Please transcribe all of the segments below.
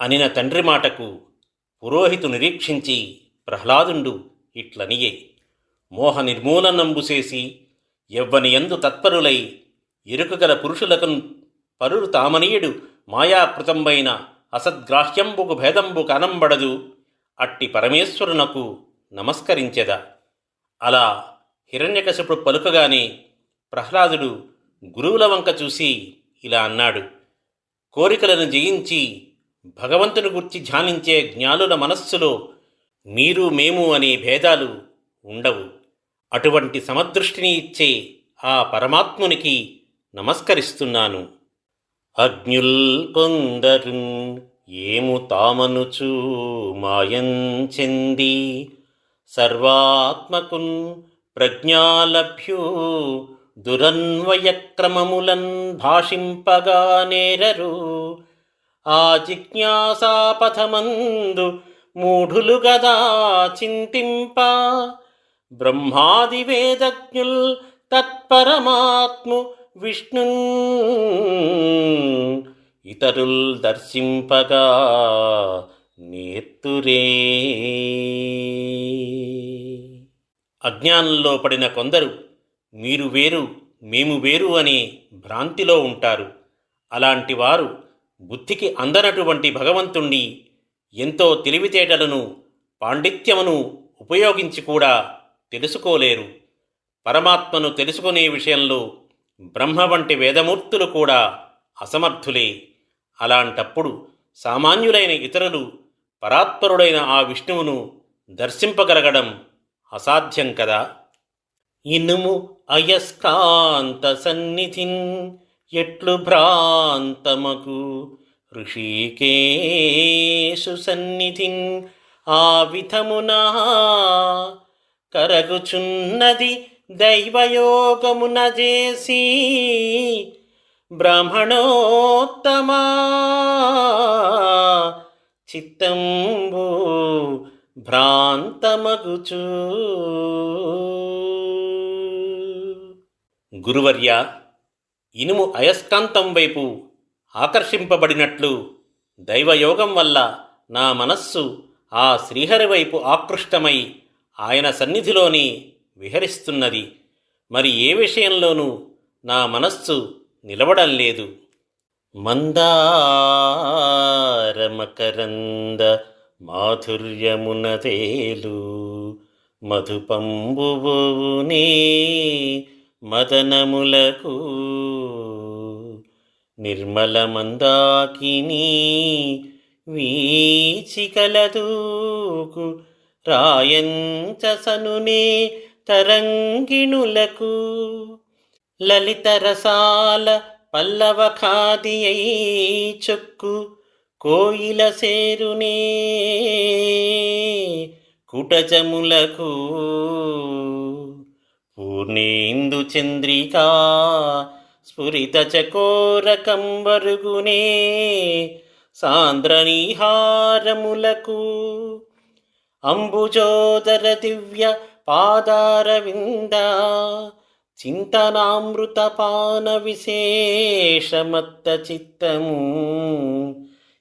అనిన తండ్రి మాటకు పురోహితు నిరీక్షించి ప్రహ్లాదుండు ఇట్లనియే. మోహ నిర్మూలనంబుసేసి ఎవ్వని ఎందు తత్పరులై ఎరుకగల పురుషులకు పరురు తామనీయుడు మాయాకృతంబైన అసద్గ్రాహ్యంబుకు భేదంబు కనంబడదు అట్టి పరమేశ్వరునకు నమస్కరించెద. అలా హిరణ్యకశపుడు పలుకగానే ప్రహ్లాదుడు గురువుల వంక చూసి ఇలా అన్నాడు కోరికలను జయించి భగవంతుని గుర్చి ధ్యానించే జ్ఞానుల మనస్సులో మీరు మేము అనే భేదాలు ఉండవు. అటువంటి సమదృష్టిని ఇచ్చే ఆ పరమాత్మునికి నమస్కరిస్తున్నాను. అజ్ఞుల్ కొందరు ఏము తామనుచు మాయంచెంది సర్వాత్మకున్ ప్రజ్ఞాలభ్యు దురన్వయక్రమములన్ భాషింపగా నేరరు. ఆ జిజ్ఞాసాపథమందు మూఢులు గదా చింతింప. బ్రహ్మాది వేదజ్ఞుల్ తత్పరమాత్ము విష్ణు ఇతరుల్ దర్శింపగా నేత్తురే అజ్ఞానంలో పడిన కొందరు మీరు వేరు మేము వేరు అనే భ్రాంతిలో ఉంటారు. అలాంటి వారు బుద్ధికి అందనటువంటి భగవంతుణ్ణి ఎంతో తెలివితేటలను పాండిత్యమును ఉపయోగించి కూడా తెలుసుకోలేరు. పరమాత్మను తెలుసుకునే విషయంలో బ్రహ్మ వంటి వేదమూర్తులు కూడా అసమర్థులే. అలాంటప్పుడు సామాన్యులైన ఇతరులు పరాత్పరుడైన ఆ విష్ణువును దర్శింపగలగడం అసాధ్యం కదా? ఇనుము అయస్కాంత సన్నిధిన్ ఎట్లు భ్రాంతమకు ఋషికేశు సన్నిధిన్ ఆ విధమునా కరగుచున్నది దైవయోగమున చేసి బ్రాహ్మణోత్తమా చిత్తంబు భ్రాంతమగుచూ. గురువర్య ఇనుము అయస్కాంతం వైపు ఆకర్షింపబడినట్లు దైవయోగం వల్ల నా మనస్సు ఆ శ్రీహరి వైపు ఆకృష్టమై ఆయన సన్నిధిలోని విహరిస్తున్నది. మరి ఏ విషయంలోనూ నా మనస్సు నిలవడం లేదు. మందారమకరంద మాధుర్యమున తేలు మధుపంబువునే మదనములకు నిర్మల మందాకిని వీచికలదూకు రాయంచసనునే తరంగిణులకు లలిత రసాల పల్లవ ఖాదియై చొక్కు కోయిల సేరునే కుటజములకు పూర్ణేందు చంద్రికా స్ఫురిత చకోరకంబరుగునే సాంద్రనీహారములకు. అంబుజోదర దివ్య పాదారవింద చింతనామృత పాన విశేషమత్త చిత్తము.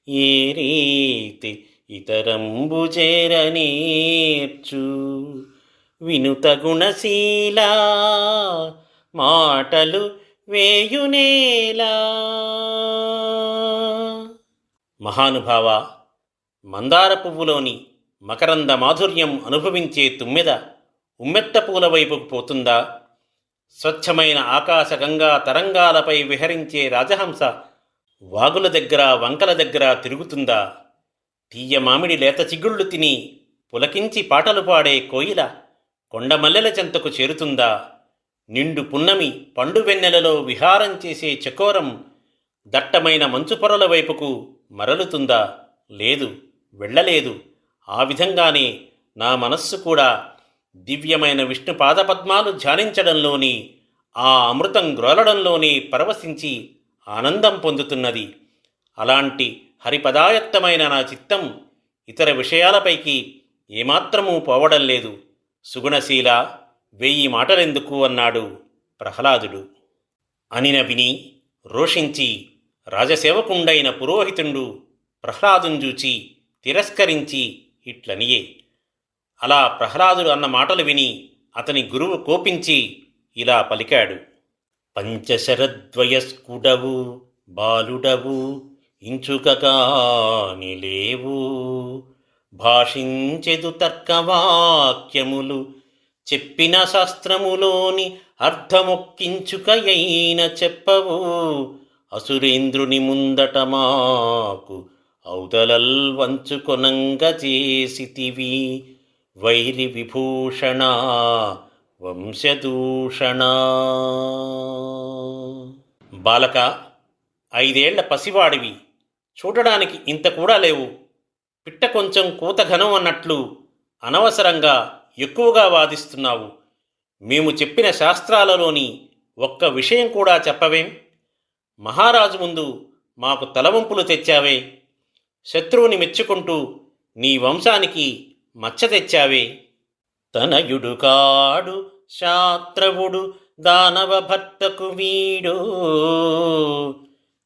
ఏ రీతి ఇతరంబు చేరనేర్చు వినుత గుణశీలా మాటలు వేయునేలా. మహానుభావ మందార పువ్వులోని మకరంద మాధుర్యం అనుభవించే తుమ్మెద ఉమ్మెత్త పూల వైపుకు పోతుందా? స్వచ్ఛమైన ఆకాశ గంగా తరంగాలపై విహరించే రాజహంస వాగుల దగ్గర వంకల దగ్గర తిరుగుతుందా? తీయ మామిడి లేత చిగుళ్ళు తిని పులకించి పాటలు పాడే కోయిల కొండమల్లెల చెంతకు చేరుతుందా? నిండు పున్నమి పండు వెన్నెలలో విహారం చేసే చకోరం దట్టమైన మంచు పొరల వైపుకు మరలుతుందా? లేదు వెళ్ళలేదు. ఆ విధంగానే నా మనస్సు కూడా దివ్యమైన విష్ణు పాదపద్మాలు ధ్యానించడంలోని ఆ అమృతం గ్రోలడంలోనే పరవశించి ఆనందం పొందుతున్నది. అలాంటి హరిపదాయత్తమైన నా చిత్తం ఇతర విషయాలపైకి ఏమాత్రమూ పోవడం లేదు. సుగుణశీల వెయ్యి మాటలెందుకు అన్నాడు ప్రహ్లాదుడు. అనిన విని రోషించి రాజసేవకుండైన పురోహితుండు ప్రహ్లాదుని చూచి తిరస్కరించి ఇట్లనియే. అలా ప్రహ్లాదుడు అన్న మాటలు విని అతని గురువు కోపించి ఇలా పలికాడు. పంచశరద్వయస్కుడవు బాలుడవు ఇంచుకగాని లేవు. భాషించెదు తర్కవాక్యములు చెప్పిన శాస్త్రములోని అర్థమొక్కించుకయైన చెప్పవు. అసురేంద్రుని ముందట మాకు ఔదలల్ వంచుకొనంగ చేసితివి. వైరి విభూషణ వంశదూషణ. బాలక ఐదేళ్ళ పసివాడివి. చూడడానికి ఇంత కూడా లేవు. పిట్ట కొంచెం కూత ఘనం అన్నట్లు అనవసరంగా ఎక్కువగా వాదిస్తున్నావు. మేము చెప్పిన శాస్త్రాలలోని ఒక్క విషయం కూడా చెప్పవేం? మహారాజు ముందు మాకు తలవంపులు తెచ్చావే. శత్రువుని మెచ్చుకుంటూ నీ వంశానికి మచ్చ తెచ్చావే. తనయుడు కాడు శాత్రవుడు దానవ భర్తకు వీడు.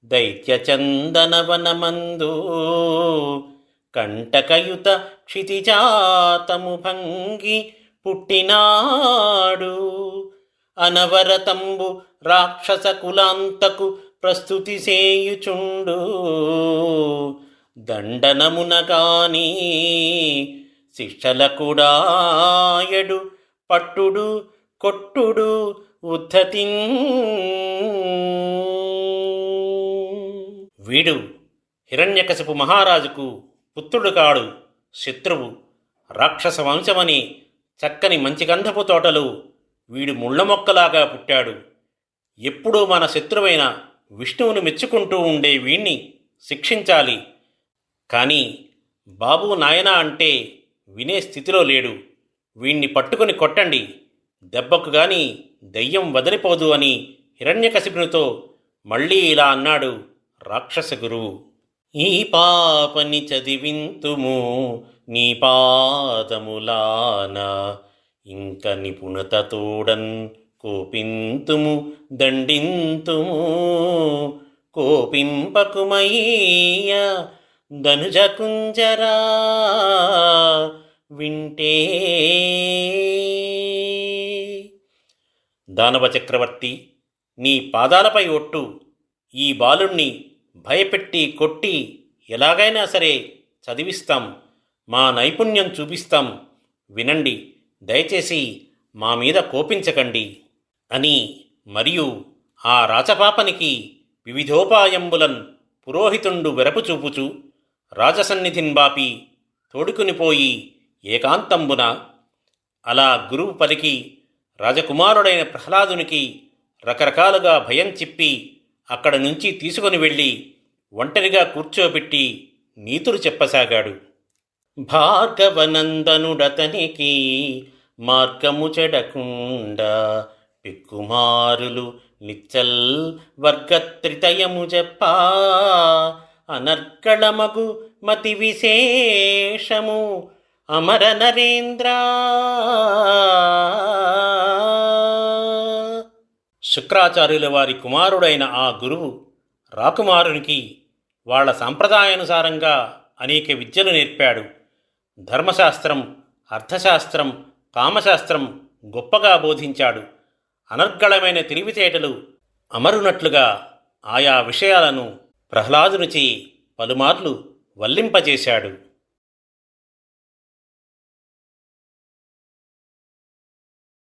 దైత్యచందనవనమందు కంటకయుత క్షితిజాతము భంగి పుట్టినాడు. అనవరతంబు రాక్షస కులాంతకు ప్రస్తుతి సేయుచుండు. దండనమునగాని శిక్షల కూడాయడు పట్టుడు కొట్టుడు ఉద్ధతి. వీడు హిరణ్యకశపు మహారాజుకు పుత్రుడు కాడు శత్రువు రాక్షస వంశమని చక్కని మంచి గంధపు తోటలు వీడు ముళ్ళ మొక్కలాగా పుట్టాడు. ఎప్పుడూ మన శత్రువైన విష్ణువును మెచ్చుకుంటూ ఉండే వీణ్ణి శిక్షించాలి. కానీ బాబు నాయనా అంటే వినే స్థితిలో లేడు. వీణ్ణి పట్టుకొని కొట్టండి. దెబ్బకు గాని దయ్యం వదిలిపోదు అని హిరణ్యకశిపునితో మళ్ళీ ఇలా అన్నాడు రాక్షస గురువు. ఈ పాపని చదివింతుము నీ పాదములాన. ఇంక నిపుణత తోడన్ కోపింతుము దండింతుము. కోపింపకుమయ్య ధనుజకుంజరా వింటే. దానవ చక్రవర్తి నీ పాదాలపై ఒట్టు ఈ బాలుణ్ణి భయపెట్టి కొట్టి ఎలాగైనా సరే చదివిస్తాం. మా నైపుణ్యం చూపిస్తాం. వినండి దయచేసి మా మీద కోపించకండి అని మరియు ఆ రాచపాపనికి వివిధోపాయంబులన్ పురోహితుండు వెరపు చూపుచు రాజసన్నిధిన్ బాపి తోడుకునిపోయి ఏకాంతంబున అలా గురువు పలికి రాజకుమారుడైన ప్రహ్లాదునికి రకరకాలుగా భయం చిప్పి అక్కడ నుంచి తీసుకొని వెళ్ళి ఒంటరిగా కూర్చోబెట్టి నీతులు చెప్పసాగాడు. భార్గవనందనుడతనికి మార్గము చెడకుండా పిక్కుమారులు నిచ్చల్ వర్గత్రితయము చెప్పా అనర్కళమగు మతి విశేషము అమర నరేంద్ర శుక్రాచార్యుల వారి కుమారుడైన ఆ గురువు రాకుమారునికి వాళ్ళ సాంప్రదాయానుసారంగా అనేక విద్యలు నేర్పాడు. ధర్మశాస్త్రం అర్థశాస్త్రం కామశాస్త్రం గొప్పగా బోధించాడు. అనర్గళమైన తెలివితేటలు అమరునట్లుగా ఆయా విషయాలను ప్రహ్లాదునిచి పలుమార్లు వల్లింపజేశాడు.